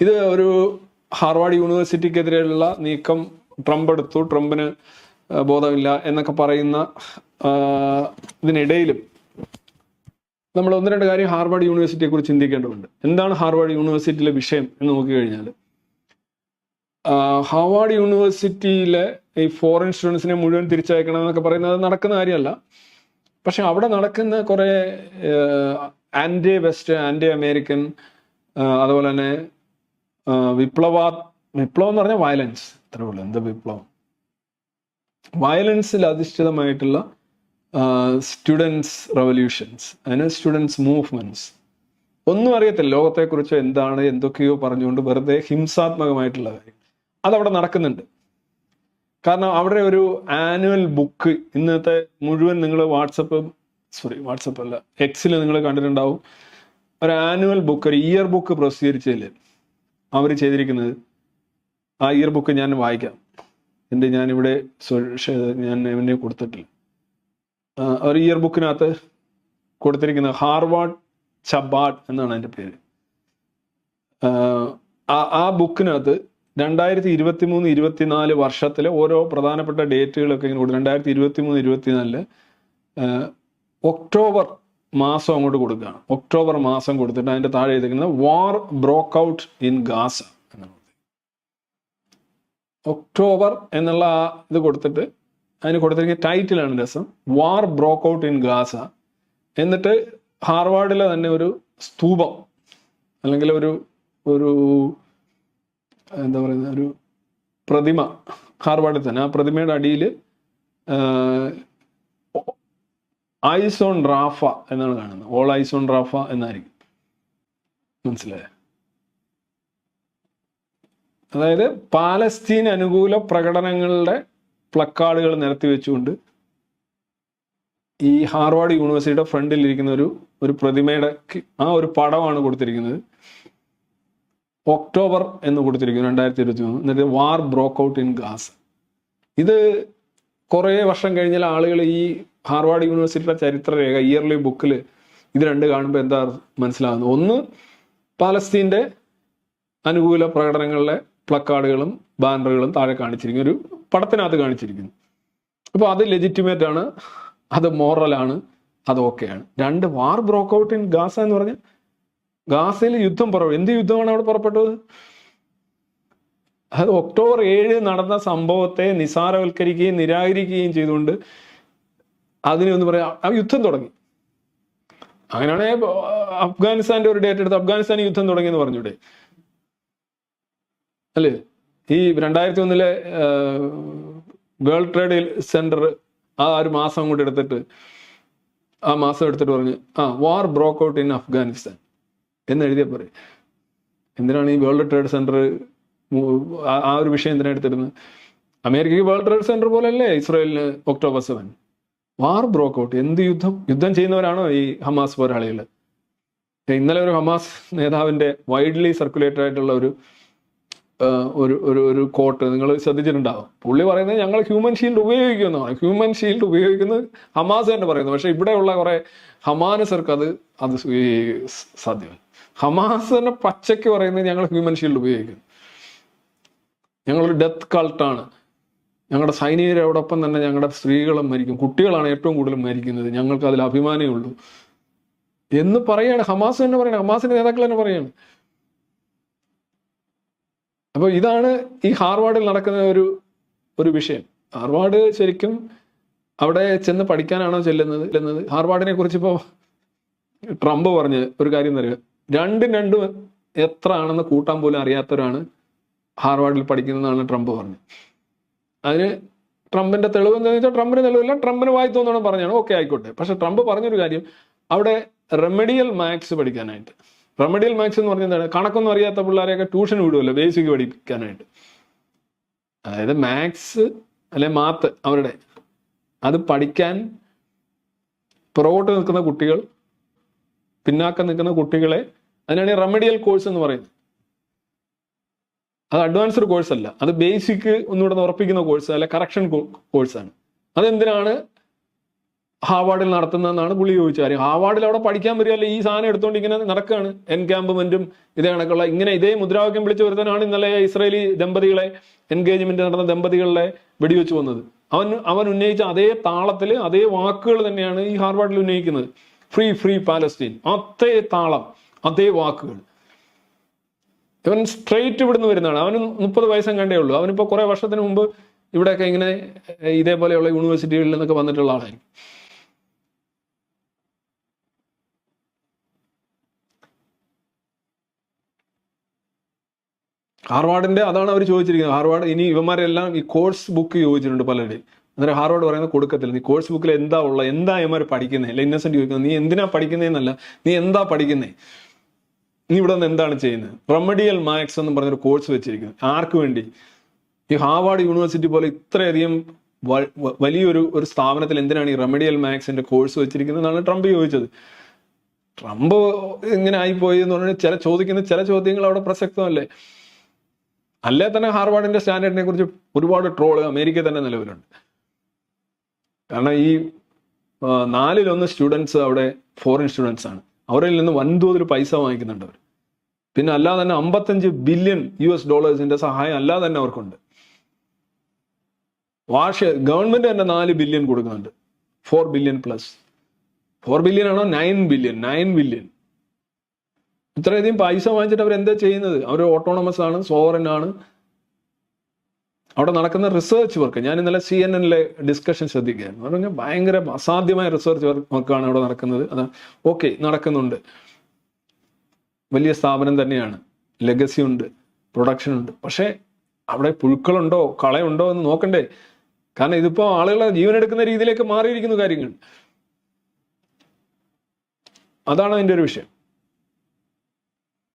ഇത് ഒരു ഹാർവാർഡ് യൂണിവേഴ്സിറ്റിക്കെതിരെയുള്ള നീക്കം ട്രംപ് എടുത്തു ട്രംപിന് ബോധമില്ല എന്നൊക്കെ പറയുന്ന ഇതിനിടയിലും നമ്മൾ ഒന്ന് രണ്ട് കാര്യം ഹാർവാർഡ് യൂണിവേഴ്സിറ്റിയെ കുറിച്ച് ചിന്തിക്കേണ്ടതുണ്ട്. എന്താണ് ഹാർവാർഡ് യൂണിവേഴ്സിറ്റിയിലെ വിഷയം എന്ന് നോക്കി കഴിഞ്ഞാൽ ഹാർവാർഡ് യൂണിവേഴ്സിറ്റിയിലെ ഈ ഫോറിൻ സ്റ്റുഡൻസിനെ മുഴുവൻ തിരിച്ചയക്കണം എന്നൊക്കെ പറയുന്നത് നടക്കുന്ന കാര്യമല്ല. പക്ഷെ അവിടെ നടക്കുന്ന കുറെ ആന്റി വെസ്റ്റ് ആന്റി അമേരിക്കൻ അതുപോലെ തന്നെ വിപ്ലവ വിപ്ലവം എന്ന് പറഞ്ഞാൽ വയലൻസ് അത്രേ ഉള്ളൂ. എന്താ വിപ്ലവം? വയലൻസിൽ അധിഷ്ഠിതമായിട്ടുള്ള സ്റ്റുഡൻസ് റവല്യൂഷൻസ് അതിന് സ്റ്റുഡൻസ് മൂവ്മെന്റ്സ് ഒന്നും അറിയത്തില്ല ലോകത്തെക്കുറിച്ച് എന്താണ് എന്തൊക്കെയോ പറഞ്ഞുകൊണ്ട് വെറുതെ ഹിംസാത്മകമായിട്ടുള്ള കാര്യം. അതവിടെ നടക്കുന്നുണ്ട്. കാരണം അവിടെ ഒരു ആനുവൽ ബുക്ക് ഇന്നത്തെ മുഴുവൻ നിങ്ങൾ വാട്സപ്പ് സോറി വാട്സപ്പ് അല്ല എക്സിൽ നിങ്ങൾ കണ്ടിട്ടുണ്ടാവും. ഒരു ആനുവൽ ബുക്ക് ഒരു ഇയർ ബുക്ക് പ്രസിദ്ധീകരിച്ചതിൽ അവർ ചെയ്തിരിക്കുന്നത്? ആ ഇയർ ബുക്ക് ഞാൻ വായിക്കാം. എന്റെ ഞാനിവിടെ ഞാൻ എവിടെ കൊടുത്തിട്ടില്ല. അവർ ഇയർ ബുക്കിനകത്ത് കൊടുത്തിരിക്കുന്നത് ഹാർവാർഡ് ചബാഡ് എന്നാണ് എന്റെ പേര്. ആ, ബുക്കിനകത്ത് രണ്ടായിരത്തി ഇരുപത്തി മൂന്ന് ഇരുപത്തിനാല് വർഷത്തിലെ ഓരോ പ്രധാനപ്പെട്ട ഡേറ്റുകളൊക്കെ ഇങ്ങനെ കൊടുക്കും രണ്ടായിരത്തി ഇരുപത്തി മൂന്ന് ഇരുപത്തിനാലിൽ ഒക്ടോബർ മാസം അങ്ങോട്ട് കൊടുക്കുകയാണ് ഒക്ടോബർ മാസം കൊടുത്തിട്ട് അതിന്റെ താഴെ എഴുതിക്കുന്നത് war broke out in Gaza എന്നാണ് ഒക്ടോബർ എന്നുള്ള ഇത് കൊടുത്തിട്ട് അതിന് കൊടുത്തിരിക്കുന്ന ടൈറ്റിലാണ് രസം. War broke out in Gaza എന്നിട്ട് ഹാർവാർഡിലെ തന്നെ ഒരു സ്തൂപം. അല്ലെങ്കിൽ ഒരു ഒരു എന്താ പറയുന്ന ഒരു പ്രതിമ ഹാർവാർഡിൽ തന്നെ. ആ പ്രതിമയുടെ അടിയിൽ ഐസ് ഓൺ റാഫ എന്നാണ് കാണുന്നത്. ഓൾ ഐസ് ഓൺ റാഫ എന്നായിരിക്കും. മനസ്സിലായോ? അതായത് പാലസ്തീൻ അനുകൂല പ്രകടനങ്ങളുടെ പ്ലക്കാർഡുകൾ നിരത്തി വെച്ചുകൊണ്ട് ഈ ഹാർവാർഡ് യൂണിവേഴ്സിറ്റിയുടെ ഫ്രണ്ടിൽ ഇരിക്കുന്ന ഒരു ഒരു പ്രതിമയുടെ ആ ഒരു പടമാണ് കൊടുത്തിരിക്കുന്നത്. ഒക്ടോബർ എന്ന് കൊടുത്തിരിക്കുന്നു രണ്ടായിരത്തി ഇരുപത്തി മൂന്ന് എന്നിട്ട് war broke out in Gaza. ഇത് കുറേ വർഷം കഴിഞ്ഞാൽ ആളുകൾ ഈ ഹാർവാർഡ് യൂണിവേഴ്സിറ്റിയുടെ ചരിത്രരേഖ ഇയർലി ബുക്കിൽ ഇത് രണ്ട് കാണുമ്പോൾ എന്താ മനസ്സിലാകുന്നത് ഒന്ന് പാലസ്തീന്റെ അനുകൂല പ്രകടനങ്ങളിലെ പ്ലക്കാർഡുകളും ബാനറുകളും താഴെ കാണിച്ചിരിക്കുന്നു. ഒരു പടത്തിനകത്ത് കാണിച്ചിരിക്കുന്നു. അപ്പോൾ അത് ലെജിറ്റിമേറ്റ് ആണ് അത് മോറലാണ് അത് ഓക്കെയാണ് രണ്ട് war broke out in Gaza എന്ന് പറഞ്ഞാൽ ഗാസയിൽ യുദ്ധം പുറപ്പെട്ടു എന്ത് യുദ്ധമാണ് അവിടെ പുറപ്പെട്ടത്? അത് ഒക്ടോബർ ഏഴ് നടന്ന സംഭവത്തെ നിസാരവൽക്കരിക്കുകയും നിരാകരിക്കുകയും ചെയ്തുകൊണ്ട് അതിനെ ഒന്ന് പറയാം. ആ യുദ്ധം തുടങ്ങി. അങ്ങനെയാണെങ്കിൽ അഫ്ഗാനിസ്ഥാന്റെ ഒരു ഡേറ്റ് എടുത്ത് അഫ്ഗാനിസ്ഥാൻ യുദ്ധം തുടങ്ങിയെന്ന് പറഞ്ഞൂടെ അല്ലേ? ഈ രണ്ടായിരത്തി ഒന്നിലെ വേൾഡ് ട്രേഡ് സെന്റർ ആ ഒരു മാസം കൊണ്ട് എടുത്തിട്ട് ആ മാസം എടുത്തിട്ട് പറഞ്ഞു ആ war broke out in Afghanistan എന്ന് എഴുതിയ പറയും എന്തിനാണ് ഈ വേൾഡ് ട്രേഡ് സെന്റർ ആ ഒരു വിഷയം എന്തിനാണ് എടുത്തിരുന്നത് അമേരിക്കയ്ക്ക് വേൾഡ് ട്രേഡ് സെന്റർ പോലല്ലേ ഇസ്രായേലിന് October seven war broke out എന്ത് യുദ്ധം? യുദ്ധം ചെയ്യുന്നവരാണോ ഈ ഹമാസ് പോരാളികൾ ഇന്നലെ ഒരു ഹമാസ് നേതാവിന്റെ വൈഡ്ലി സർക്കുലേറ്റഡ് ആയിട്ടുള്ള ഒരു ഒരു ഒരു ഒരു കോട്ട് നിങ്ങൾ ശ്രദ്ധിച്ചിട്ടുണ്ടാവും. പുള്ളി പറയുന്നത് ഞങ്ങൾ ഹ്യൂമൻ ഷീൽഡ് ഉപയോഗിക്കുന്നതാണ് ഹ്യൂമൻ ഷീൽഡ് ഉപയോഗിക്കുന്നത് ഹമാസ് തന്നെ പറയുന്നത് പക്ഷെ ഇവിടെയുള്ള കുറെ ഹമാനസർക്ക് അത് അത് സാധ്യമല്ല. ഹമാസ് തന്നെ പച്ചയ്ക്ക് പറയുന്നത് ഞങ്ങൾ ഹ്യൂമൻ ഷീൽഡ് ഉപയോഗിക്കുന്നു. ഞങ്ങളൊരു ഡെത്ത് കൾട്ടാണ് ഞങ്ങളുടെ സൈനികരോടൊപ്പം തന്നെ ഞങ്ങളുടെ സ്ത്രീകളും മരിക്കും. കുട്ടികളാണ് ഏറ്റവും കൂടുതൽ മരിക്കുന്നത്. ഞങ്ങൾക്ക് അതിൽ അഭിമാനമേ ഉള്ളൂ. എന്ന് പറയാണ് ഹമാസ് തന്നെ പറയണം. ഹമാസിന്റെ നേതാക്കൾ തന്നെ പറയാണ്. അപ്പോൾ ഇതാണ് ഈ ഹാർവാർഡിൽ നടക്കുന്ന ഒരു ഒരു വിഷയം. ഹാർവാർഡ് ശരിക്കും അവിടെ ചെന്ന് പഠിക്കാനാണോ ചെല്ലുന്നത്? ചെല്ലുന്നത്? ഹാർവാർഡിനെ കുറിച്ച് ഇപ്പോൾ ട്രംപ് പറഞ്ഞ ഒരു കാര്യം തരിക രണ്ടും രണ്ടും എത്ര ആണെന്ന് കൂട്ടാൻ പോലും അറിയാത്തവരാണ് ഹാർവാർഡിൽ പഠിക്കുന്നതെന്നാണ് ട്രംപ് പറഞ്ഞത്. അതിന് ട്രംപിന്റെ തെളിവ് എന്താണെന്ന് വെച്ചാൽ ട്രംപിന് തെളിവില്ല. ട്രംപിന് വായി തോന്നണം പറഞ്ഞാണ്. ഓക്കെ ആയിക്കോട്ടെ. പക്ഷെ ട്രംപ് പറഞ്ഞൊരു കാര്യം. അവിടെ റെമഡിയൽ മാത്സ് പഠിക്കാനായിട്ട്. റെമഡിയൽ മാത്സ് എന്ന് പറഞ്ഞാൽ എന്താണ്? കണക്കൊന്നും അറിയാത്ത പിള്ളേരെയൊക്കെ ട്യൂഷൻ വിടുമല്ലോ ബേസിക് പഠിക്കാനായിട്ട്. അതായത് മാത്സ് അല്ലെ മാത്ത് അവരുടെ അത് പഠിക്കാൻ പുറകോട്ട് നിൽക്കുന്ന കുട്ടികൾ പിന്നാക്കം നിൽക്കുന്ന കുട്ടികളെ അതിനാണ് റെമഡിയൽ കോഴ്സ് എന്ന് പറയുന്നത്. അത് അഡ്വാൻസ്ഡ് കോഴ്സ് അല്ല. അത് ബേസിക് ഒന്നുകൂടെ ഉറപ്പിക്കുന്ന കോഴ്സ് അല്ല കറക്ഷൻ കോഴ്സാണ് അതെന്തിനാണ് ഹാവാർഡിൽ നടത്തുന്നതെന്നാണ് പുള്ളി ചോദിച്ച കാര്യം ഹാവാർഡിൽ അവിടെ പഠിക്കാൻ വരികയല്ല ഈ സാധനം എടുത്തുകൊണ്ട് ഇങ്ങനെ നടക്കുകയാണ് എൻകാമ്പ്മെന്റും ഇതേ കണക്കുള്ള ഇങ്ങനെ ഇതേ മുദ്രാവാക്യം വിളിച്ചു വരുത്താനാണ് ഇന്നലെ ഇസ്രയേലി ദമ്പതികളെ എൻഗേജ്മെന്റ് നടന്ന ദമ്പതികളെ വെടിവെച്ച് വന്നത് അവൻ അവൻ ഉന്നയിച്ച അതേ താളത്തിൽ അതേ വാക്കുകൾ തന്നെയാണ് ഈ ഹാർവാർഡിൽ ഉന്നയിക്കുന്നത്. ഫ്രീ ഫ്രീ പാലസ്തീൻ അതേ താളം അതേ വാക്കുകൾ ഇവൻ സ്ട്രെയിറ്റ് ഇവിടുന്ന് വരുന്നതാണ്. അവന് മുപ്പത് വയസ്സും കണ്ടേ ഉള്ളൂ. അവനിപ്പോൾ കുറെ വർഷത്തിന് മുമ്പ് ഇവിടെയൊക്കെ ഇങ്ങനെ ഇതേപോലെയുള്ള യൂണിവേഴ്സിറ്റികളിൽ നിന്നൊക്കെ വന്നിട്ടുള്ള ആളായിരിക്കും. ഹാർവാർഡിന്റെ അതാണ് അവർ ചോദിച്ചിരിക്കുന്നത്. ഹാർവാർഡ് ഇനി ഇവന്മാരെല്ലാം ഈ കോഴ്സ് ബുക്ക് ചോദിച്ചിട്ടുണ്ട് പലരുടെയും. അന്നേരം ഹാർവാർഡ് പറയുന്നത് കൊടുക്കത്തില്ല. നീ കോഴ്സ് ബുക്കിൽ എന്താ ഉള്ള എന്താ ഇവന്മാർ പഠിക്കുന്നത് അല്ലെ ഇന്നസെന്റ് ചോദിക്കുന്നത് നീ എന്തിനാ പഠിക്കുന്നതെന്നല്ല നീ എന്താ പഠിക്കുന്നേ? നീ ഇവിടെ നിന്ന് എന്താണ് ചെയ്യുന്നത്? റെമഡിയൽ മാക്സ് എന്ന് പറഞ്ഞൊരു കോഴ്സ് വെച്ചിരിക്കുന്നത് ആർക്ക് വേണ്ടി? ഈ ഹാർവാർഡ് യൂണിവേഴ്സിറ്റി പോലെ ഇത്രയധികം വലിയൊരു ഒരു സ്ഥാപനത്തിൽ എന്തിനാണ് ഈ റെമഡിയൽ മാക്സിന്റെ കോഴ്സ് വെച്ചിരിക്കുന്നത് എന്നാണ് ട്രംപ് ചോദിച്ചത്. ട്രംപ് ഇങ്ങനെ ആയിപ്പോയി എന്ന് പറഞ്ഞാൽ ചില ചോദിക്കുന്ന ചില ചോദ്യങ്ങൾ അവിടെ പ്രസക്തമല്ലേ? അല്ലേ തന്നെ ഹാർവാർഡിന്റെ സ്റ്റാൻഡേർഡിനെ കുറിച്ച് ഒരുപാട് ട്രോൾ അമേരിക്ക തന്നെ നിലവിലുണ്ട്. കാരണം ഈ നാലിലൊന്ന് സ്റ്റുഡൻസ് അവിടെ ഫോറിൻ സ്റ്റുഡൻസ് ആണ്. അവരിൽ നിന്ന് വൻതോതിൽ പൈസ വാങ്ങിക്കുന്നുണ്ട് അവർ. പിന്നെ അല്ലാതെ തന്നെ അമ്പത്തഞ്ച് ബില്യൺ യു എസ് ഡോളേഴ്സിന്റെ സഹായം അല്ലാതെ തന്നെ അവർക്കുണ്ട്. വാർഷ ഗവൺമെന്റ് തന്നെ നാല് ബില്യൺ കൊടുക്കുന്നുണ്ട്. Four billion plus. Four billion ആണോ? Nine billion. Nine billion. ഇത്രയധികം പൈസ വാങ്ങിച്ചിട്ട് അവർ എന്താ ചെയ്യുന്നത്? അവർ ഓട്ടോണമസ് ആണ് സോവറൻ ആണ്. അവിടെ നടക്കുന്ന റിസർച്ച് വർക്ക് ഞാൻ ഇന്നലെ സി എൻ എന്നിലെ ഡിസ്കഷൻ ശ്രദ്ധിക്കുകയായിരുന്നു. എന്ന് പറഞ്ഞാൽ ഭയങ്കര അസാധ്യമായ റിസർച്ച് വർക്കാണ് അവിടെ നടക്കുന്നത്. അത് ഓക്കെ നടക്കുന്നുണ്ട്. വലിയ സ്ഥാപനം തന്നെയാണ്. ലെഗസി ഉണ്ട് പ്രൊഡക്ഷൻ ഉണ്ട്. പക്ഷേ അവിടെ പുഴുക്കളുണ്ടോ കളയുണ്ടോ എന്ന് നോക്കണ്ടേ. കാരണം ഇതിപ്പോൾ ആളുകളെ ജീവൻ എടുക്കുന്ന രീതിയിലേക്ക് മാറിയിരിക്കുന്നു കാര്യങ്ങൾ. അതാണ് അതിന്റെ ഒരു വിഷയം.